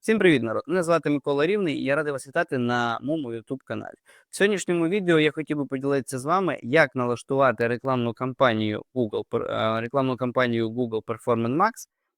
Всім привіт, народ! Мене звати Микола Рівний і я радий вас вітати на моєму YouTube каналі. В сьогоднішньому відео я хотів би поділитися з вами, як налаштувати рекламну кампанію Google, е, рекламну кампанію Google Performance Max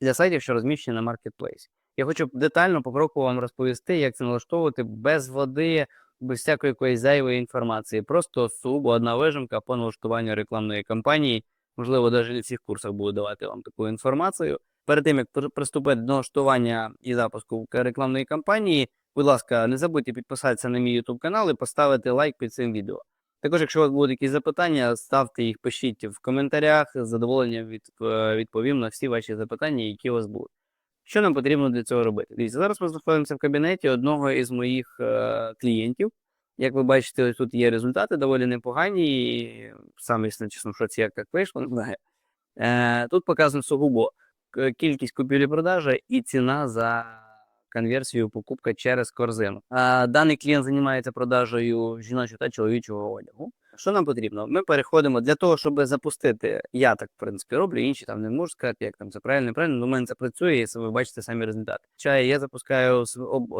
для сайтів, що розміщені на Marketplace. Я хочу детально покроково вам розповісти, як це налаштовувати без води, без всякої якоїсь зайвої інформації. Просто сугубо одна вижимка по налаштуванню рекламної кампанії. Можливо, навіть в всіх курсах буду давати вам таку інформацію. Перед тим як приступити до налаштування і запуску рекламної кампанії, будь ласка, не забудьте підписатися на мій YouTube канал і поставити лайк під цим відео. Також, якщо у вас будуть якісь запитання, ставте їх, пишіть в коментарях. З задоволенням від, е, відповім на всі ваші запитання, які у вас будуть. Що нам потрібно для цього робити? Дивіться, зараз ми знаходимося в кабінеті одного із моїх е, клієнтів. Як ви бачите, тут є результати доволі непогані. І саме чесно, що це як вийшло, не знаю. Е, тут показано сугубо кількість купівлі-продажі і ціна за конверсію покупка через корзину. Даний клієнт займається продажею жіночого та чоловічого одягу. Що нам потрібно? Ми переходимо для того, щоб запустити. Я так в принципі роблю, інші там не можу сказати, як там це правильно, неправильно. але У мене це працює, і ви бачите самі результати. Чай я запускаю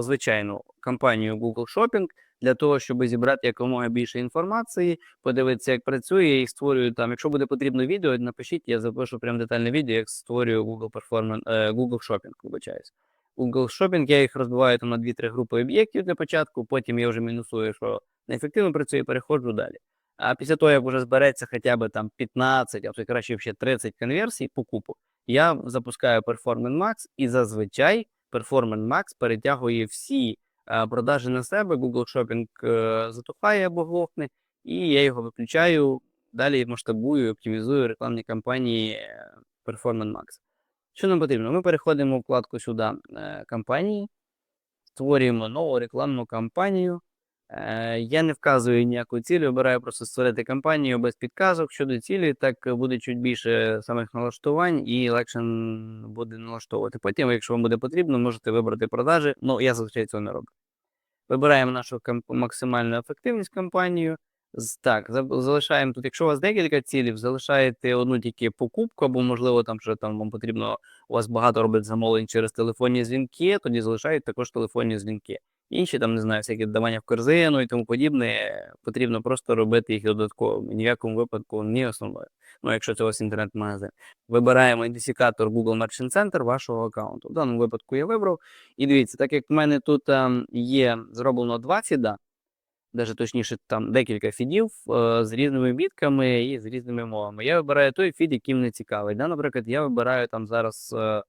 звичайну кампанію Google Shopping для того, щоб зібрати якомога більше інформації, подивитися, як працює, і створюю там. Якщо буде потрібно відео, напишіть, я запишу прям детальне відео, як створюю Google Performance, е, Google Shopping, вибачаюсь. Google Shopping, я їх розбиваю там на 2-3 групи об'єктів для початку, потім я вже мінусую, що неефективно працює, переходжу далі. А після того, як вже збереться хоча б там 15, а то краще ще 30 конверсій покупок, я запускаю Performance Max і зазвичай Performance Max перетягує всі е, продажі на себе, Google Shopping е, затухає або глохне, і я його виключаю, далі масштабую, оптимізую рекламні кампанії е, Performance Max. Що нам потрібно? Ми переходимо в вкладку сюди кампанії, створюємо нову рекламну кампанію. Е, Я не вказую ніяку ціль, обираю просто створити кампанію без підказок щодо цілі, так буде чуть більше самих налаштувань і легше буде налаштовувати. Потім, якщо вам буде потрібно, можете вибрати продажі. Ну, я зазвичай цього не роблю. Вибираємо нашу максимальну ефективність кампанію. Так, залишаємо тут, якщо у вас декілька цілів, залишаєте одну тільки покупку, або, можливо, там що там вам потрібно, у вас багато робить замовлень через телефонні дзвінки, тоді залишаєте також телефонні дзвінки. Інші там, не знаю, всякі додавання в корзину і тому подібне, потрібно просто робити їх додатково. Ні в якому випадку не основною. Ну, якщо це у вас інтернет-магазин. Вибираємо ідентифікатор Google Merchant Center вашого аккаунту. В даному випадку я вибрав. І дивіться, так як в мене тут ем, є зроблено два фіда, навіть точніше, там декілька фідів е, з різними бітками і з різними мовами. Я вибираю той фід, який мені цікавий. Да, наприклад, я вибираю там зараз е,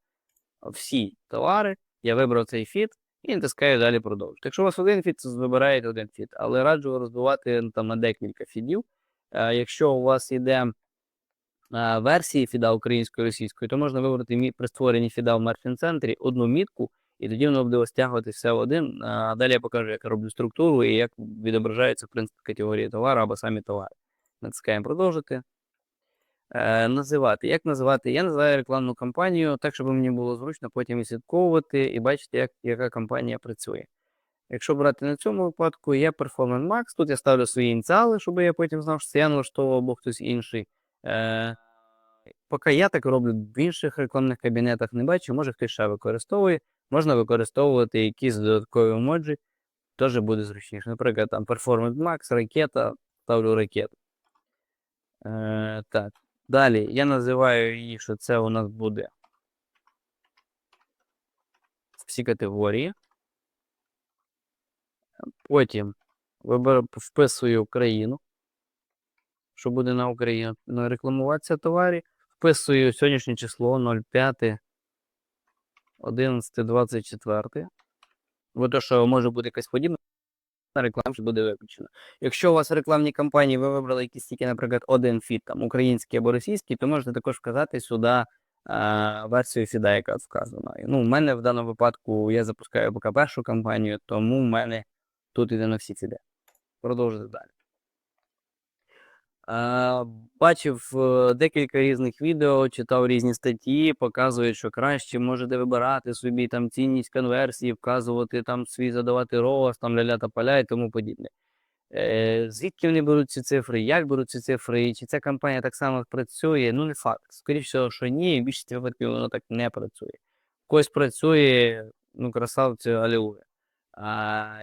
всі товари, я вибрав цей фід і натискаю далі продовжити. Якщо у вас один фід, то вибираєте один фід, але раджу розбивати ну, там на декілька фідів. Е, якщо у вас йде е, версії фіда української російської, то можна вибрати при створенні фіда в Merchant центрі одну мітку, і тоді воно буде стягувати все в один. А далі я покажу, як я роблю структуру і як відображаються в принципі категорії товару або самі товари. Натискаємо продовжити. Е, називати. Як називати? Я називаю рекламну кампанію так, щоб мені було зручно потім відслідковувати і бачити, як, яка кампанія працює. Якщо брати на цьому випадку, є Performance Max. Тут я ставлю свої ініціали, щоб я потім знав, що це я налаштовував або хтось інший. Е, поки я так роблю в інших рекламних кабінетах, не бачу, може хтось ще використовує. Можна використовувати якісь додаткові емоджі, теж буде зручніше. Наприклад, там Performance Max, ракета, ставлю ракету. Е, так. Далі я називаю її, що це у нас буде всі категорії. Потім виберу, вписую Україну, що буде на Україну ну, рекламуватися товарі. Вписую сьогоднішнє число 05 11 24. Бо то, що може бути якась подібна реклама, вже буде виключена. Якщо у вас в рекламній кампанії ви вибрали якісь тільки, наприклад, один фід, там український або російський, то можете також вказати сюди версію фіда, яка вказана. Ну, у мене в даному випадку я запускаю поки першу кампанію, тому в мене тут іде на всі фіди. Продовжуйте далі. Е, Бачив е, декілька різних відео, читав різні статті, показують, що краще можете вибирати собі там цінність конверсії, вказувати там свій задавати ROAS, там ля-ля та поля і тому подібне. Е, Звідки вони беруть ці цифри, як беруть ці цифри, і чи ця кампанія так само працює? Ну, не факт. Скоріше що ні, більшості випадків воно так не працює. Когось працює, ну, красавці алілуя.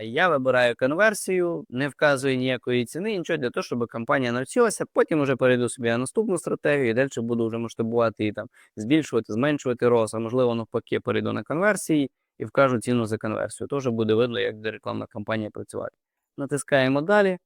Я вибираю конверсію, не вказую ніякої ціни, нічого для того, щоб компанія навчилася. Потім вже перейду собі на наступну стратегію, і далі буду вже масштабувати і там збільшувати, зменшувати рост, а можливо навпаки перейду на конверсії і вкажу ціну за конверсію. Теж буде видно, як буде рекламна кампанія працювати. Натискаємо далі.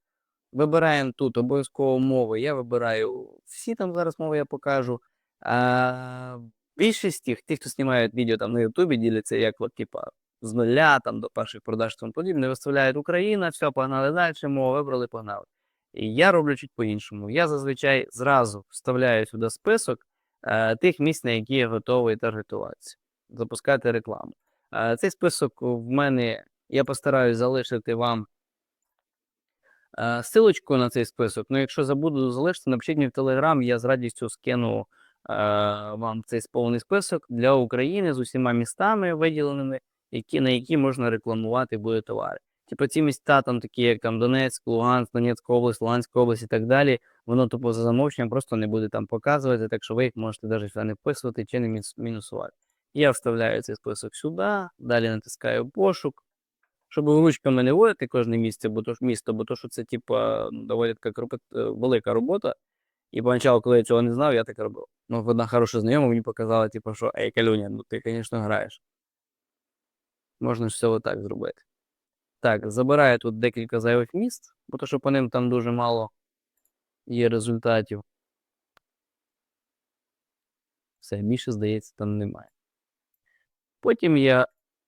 Вибираємо тут обов'язково мови. Я вибираю всі там зараз мови я покажу. А, більшість тих, хто знімають відео там на Ютубі, діляться як от, типа, з нуля там, до перших продаж тому подібне, виставляють Україна, все, погнали далі, мову вибрали, погнали. І я роблю чуть по-іншому. Я зазвичай зразу вставляю сюди список е, тих місць, на які я готовий таргетуватися, запускати рекламу. Е, цей список в мене я постараюсь залишити вам е, силочку на цей список. Ну, якщо забуду залишити, напишіть мені в Телеграм, я з радістю скину е, вам цей повний список для України з усіма містами виділеними, які, на які можна рекламувати буде товари. Типу ці міста, там такі, як там Донецьк, Луганськ, Донецька область, Луганська область і так далі, воно тупо за замовченням просто не буде там показувати, так що ви їх можете навіть не вписувати чи не мінусувати. Я вставляю цей список сюди, далі натискаю пошук. Щоб ручками не вводити кожне місце, бо то місто, бо то, що це типа доволі така кропот- е, велика робота. І поначалу, коли я цього не знав, я так робив. Ну, одна хороша знайома мені показала, типу, що ей, Калюня, ну ти, звісно, граєш. Можна ж все отак зробити. Так, забираю тут декілька зайвих міст, бо то, що по ним там дуже мало є результатів. Все, більше, здається, там немає. Потім я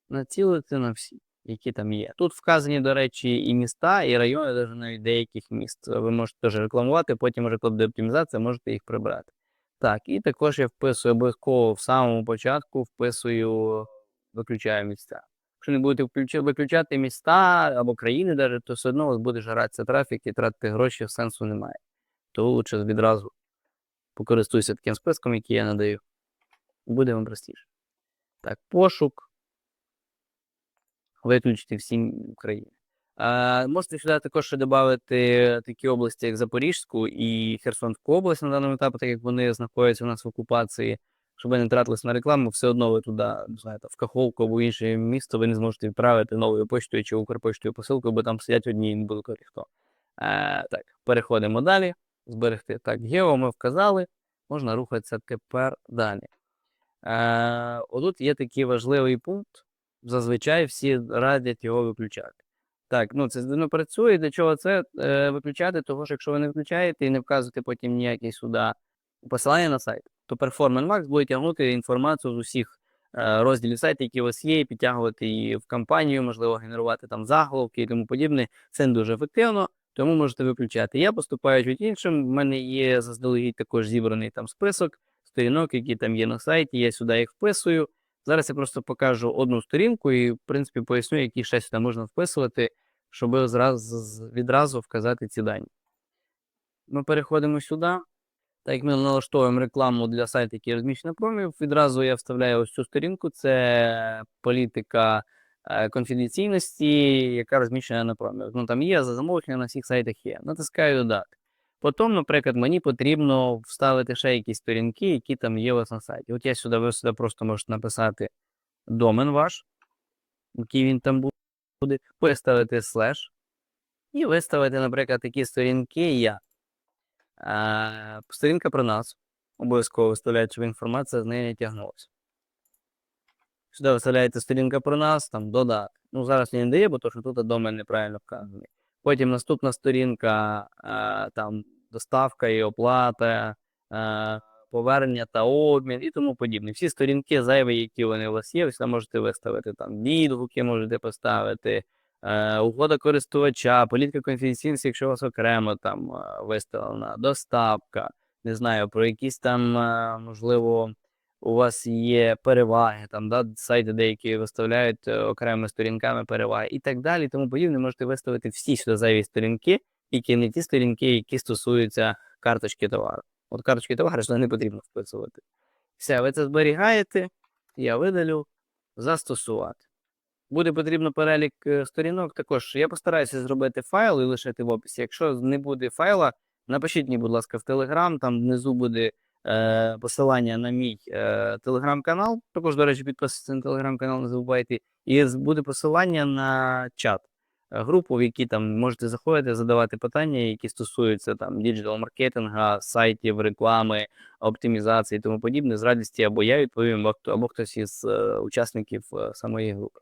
націлити на всі, які там є. Тут вказані, до речі, і міста, і райони, навіть навіть деяких міст. Ви можете теж рекламувати, потім вже коли буде оптимізація, можете їх прибрати. Так, і також я вписую обов'язково в самому початку, вписую, виключаю місця. Якщо не будете виключати міста або країни, навіть, то все одно у вас буде жратися трафік і тратити гроші сенсу немає. То лучше відразу покористуйся таким списком, який я надаю. Буде вам простіше. Так, пошук. Виключити всі України. А, можете сюди також ще додати такі області, як Запорізьку і Херсонську область на даному етапі, так як вони знаходяться у нас в окупації, щоб ви не тратились на рекламу, все одно ви туди, знаю, в Каховку або в інше місто, ви не зможете відправити новою поштою чи Укрпоштою посилкою, бо там сидять одні і не буде хто. А, так, переходимо далі. Зберегти. Так, Гео ми вказали, можна рухатися тепер далі. Е, отут є такий важливий пункт. Зазвичай всі радять його виключати. Так, ну це не працює. Для чого це е, виключати? Того що якщо ви не включаєте і не вказуєте потім ніякі сюди посилання на сайт, то Performance Max буде тягнути інформацію з усіх е, розділів сайту, які у вас є, підтягувати її в кампанію, можливо, генерувати там заголовки і тому подібне. Це не дуже ефективно, тому можете виключати. Я поступаю чуть іншим. В мене є заздалегідь також зібраний там список сторінок, які там є на сайті. Я сюди їх вписую. Зараз я просто покажу одну сторінку і, в принципі, поясню, які ще сюди можна вписувати, щоб відразу вказати ці дані. Ми переходимо сюди. Так як ми налаштовуємо рекламу для сайту, який розміщений на промі, відразу я вставляю ось цю сторінку. Це політика е, конфіденційності, яка розміщена на промі. Ну там є за замовлення на всіх сайтах є. Натискаю додати. Потім, наприклад, мені потрібно вставити ще якісь сторінки, які там є у вас на сайті. От я сюди, ви сюди просто можете написати домен ваш, який він там буде, виставити слеш, і виставити, наприклад, такі сторінки я. Сторінка про нас. Обов'язково виставляють, щоб інформація з неї не тягнулася. Сюди виставляєте сторінка про нас, там додати. Ну, зараз не дає, бо то, що тут домен неправильно вказаний. Потім наступна сторінка, там доставка і оплата, повернення та обмін і тому подібне. Всі сторінки зайві, які вони у вас є, ви можете виставити там відгуки, можете поставити, угода користувача, політика конфіденційності, якщо у вас окремо там е, виставлена, доставка, не знаю, про якісь там, е, можливо, у вас є переваги, там, да, сайти деякі виставляють е, окремими сторінками переваги і так далі, тому подібне, можете виставити всі сюди зайві сторінки, тільки не ті сторінки, які стосуються карточки товару. От карточки товару сюди не потрібно вписувати. Все, ви це зберігаєте, я видалю, застосувати. Буде потрібно перелік е, сторінок. Також я постараюся зробити файл і лишити в описі. Якщо не буде файла, напишіть мені, будь ласка, в Telegram, там внизу буде е, посилання на мій е, телеграм-канал. Також, до речі, підписуйтесь на телеграм-канал, не забувайте. І буде посилання на чат, е, групу, в якій там можете заходити, задавати питання, які стосуються там діджитал-маркетинга, сайтів, реклами, оптимізації і тому подібне. З радістю або я відповім, або хтось із е, учасників е, самої групи.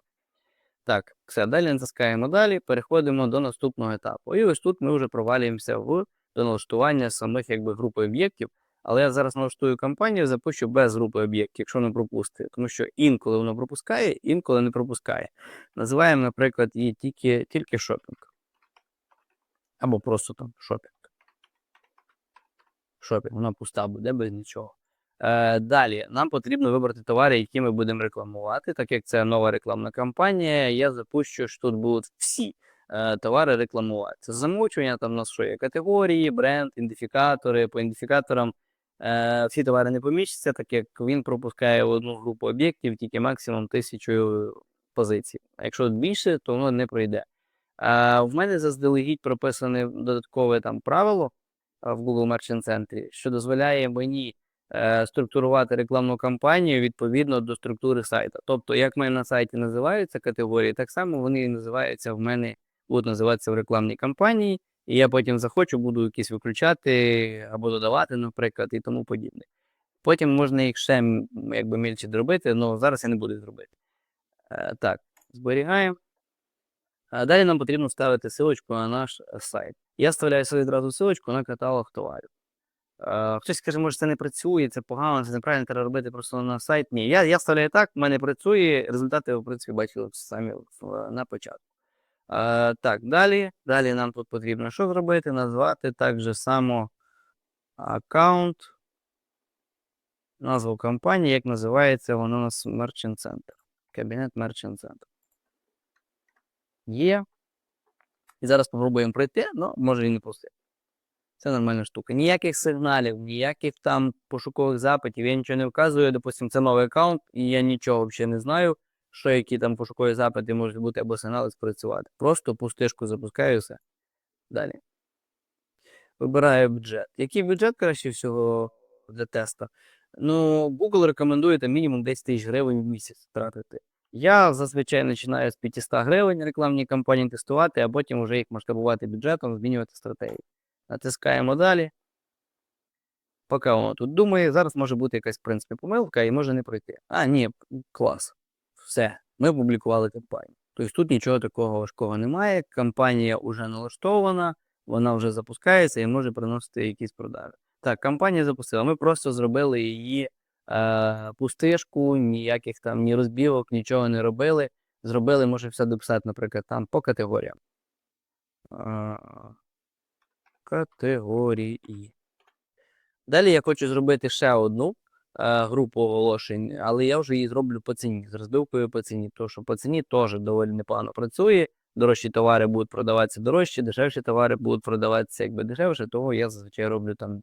Так, все, далі натискаємо далі, переходимо до наступного етапу. І ось тут ми вже провалюємося в до налаштування самих якби групи об'єктів. Але я зараз налаштую кампанію, запущу без групи об'єктів, якщо не пропустить. Тому що інколи воно пропускає, інколи не пропускає. Називаємо, наприклад, її тільки, тільки шопінг. Або просто там шопінг. Шопінг, вона пуста буде без нічого. Е, далі нам потрібно вибрати товари, які ми будемо рекламувати. Так як це нова рекламна кампанія, я запущу, що тут будуть всі е, товари рекламуватися. Замовчування там у нас що є категорії, бренд, ідентифікатори. По ідентифікаторам е, всі товари не поміщаться, так як він пропускає одну групу об'єктів тільки максимум тисячу позицій. А якщо більше, то воно не пройде. Е, в мене заздалегідь прописане додаткове там правило е, в Google Merchant Center, що дозволяє мені структурувати рекламну кампанію відповідно до структури сайта. Тобто, як в мене на сайті називаються категорії, так само вони називаються в мене, будуть називатися в рекламній кампанії, і я потім захочу, буду якісь виключати або додавати, наприклад, і тому подібне. Потім можна їх ще якби мільче зробити, але зараз я не буду їх робити. Е, так, зберігаємо. А далі нам потрібно ставити силочку на наш е, сайт. Я вставляю сюди одразу силочку на каталог товарів. Е, Хтось каже, може, це не працює, це погано, це неправильно треба робити просто на сайт. Ні, я, я вставляю так, в мене працює, результати в принципі, бачили самі на початку. Е, так, далі. Далі нам тут потрібно що зробити? Назвати так же само аккаунт, назву компанії, як називається воно у нас Merchant Center. Кабінет Merchant Center. Є. І зараз спробуємо пройти, але може і не пустити. Це нормальна штука. Ніяких сигналів, ніяких там пошукових запитів. Я нічого не вказую. Допустим, це новий аккаунт, і я нічого взагалі не знаю, що які там пошукові запити можуть бути або сигнали спрацювати. Просто пустишку запускаю все. Далі. Вибираю бюджет. Який бюджет краще всього для теста? Ну, Google рекомендує там мінімум 10 тисяч гривень в місяць тратити. Я зазвичай починаю з 500 гривень рекламні кампанії тестувати, а потім вже їх масштабувати бюджетом, змінювати стратегію. Натискаємо далі. Поки воно тут думає, зараз може бути якась, в принципі, помилка і може не пройти. А, ні, клас. Все, ми опублікували кампанію. Тобто тут нічого такого важкого немає. Кампанія вже налаштована, вона вже запускається і може приносити якісь продажі. Так, кампанія запустила. Ми просто зробили її е, пустишку, ніяких там ні розбівок, нічого не робили. Зробили, може все дописати, наприклад, там по категоріям. Категорії. Далі я хочу зробити ще одну е, групу оголошень, але я вже її зроблю по ціні, з розбивкою по ціні. Тому що по ціні теж доволі непогано працює. Дорожчі товари будуть продаватися дорожче, дешевші товари будуть продаватися якби дешевше, того я зазвичай роблю там.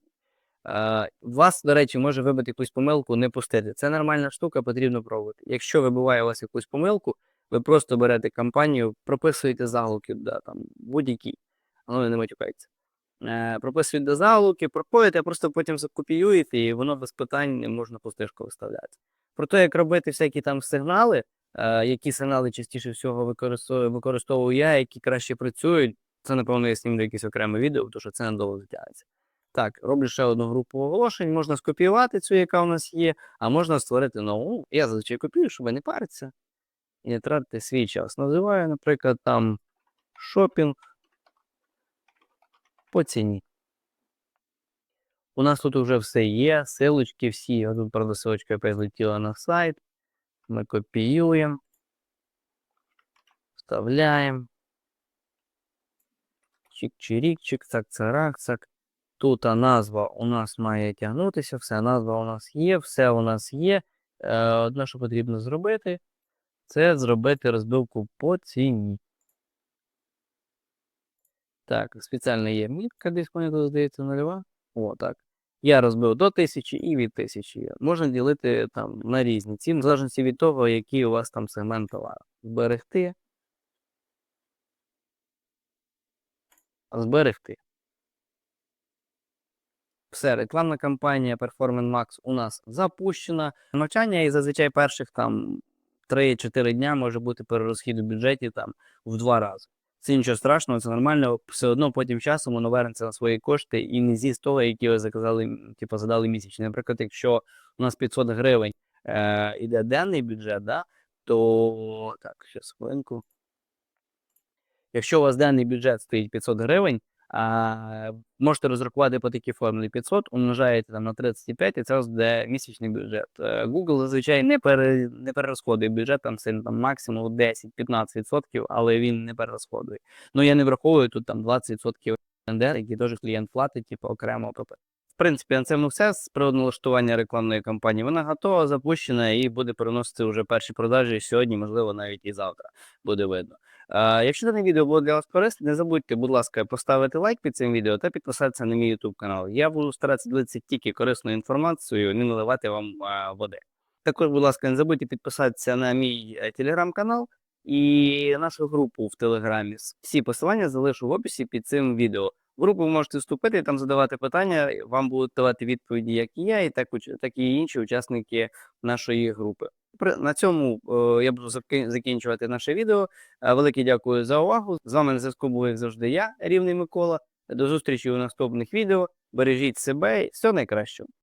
Е, вас, до речі, може вибити якусь помилку, не пустити. Це нормальна штука, потрібно пробувати. Якщо вибиває у вас якусь помилку, ви просто берете кампанію, прописуєте заголовки, да, там, будь-які, але не матюкайте. Е, до заголовки, проходите, а просто потім закопіюєте, і воно без питань можна пустишку виставляти. Про те, як робити всякі там сигнали, е, які сигнали частіше всього використовую, я, які краще працюють, це, напевно, я знімлю якесь окреме відео, тому що це надовго затягнеться. Так, роблю ще одну групу оголошень, можна скопіювати цю, яка у нас є, а можна створити нову. Я зазвичай копію, щоб не паритися і не тратити свій час. Називаю, наприклад, там шопінг по ціні. У нас тут вже все є, силочки всі. Тут, правда, силочка опять злетіла на сайт. Ми копіюємо, вставляємо. Чик-чирік-чик, цак-царак-цак. Тут а, назва у нас має тягнутися, все, назва у нас є, все у нас є. Е, одне, що потрібно зробити, це зробити розбивку по ціні. Так, спеціально є мітка, десь тут здається нульова. О, так. Я розбив до 1000 і від 1000. Можна ділити там на різні ціни, в залежності від того, який у вас там сегмент товару. Зберегти. Зберегти. Все, рекламна кампанія Performance Max у нас запущена. Навчання і зазвичай перших там 3-4 дня може бути перерозхід у бюджеті там в два рази. Це нічого страшного, це нормально. Все одно потім часом воно вернеться на свої кошти і не зі з того, які ви заказали, типу, задали місячні. Наприклад, якщо у нас 500 гривень е, іде денний бюджет, да, то так, ще хвилинку. Якщо у вас денний бюджет стоїть 500 гривень, а, можете розрахувати по такій формулі 500, умножаєте там на 35, і це буде місячний бюджет. Е, Google зазвичай не, пере, не перерозходує бюджет, там сильно там максимум 10-15%, але він не перерозходує. Ну я не враховую тут там 20% НДР, які теж клієнт платить, типу окремо. Тобто, в принципі, на цьому все з приводу налаштування рекламної кампанії. Вона готова, запущена і буде переносити вже перші продажі сьогодні, можливо, навіть і завтра буде видно. Якщо дане відео було для вас корисне, не забудьте, будь ласка, поставити лайк під цим відео та підписатися на мій YouTube канал. Я буду старатися ділитися тільки корисною інформацією, не наливати вам води. Також, будь ласка, не забудьте підписатися на мій е, телеграм-канал і нашу групу в Телеграмі. Всі посилання залишу в описі під цим відео. В групу ви можете вступити, там задавати питання, вам будуть давати відповіді, як і я, і так, так і інші учасники нашої групи. На цьому е, я буду закінчувати наше відео. Е, Велике дякую за увагу. З вами на зв'язку був як завжди я, Рівний Микола. До зустрічі у наступних відео. Бережіть себе і все найкращого.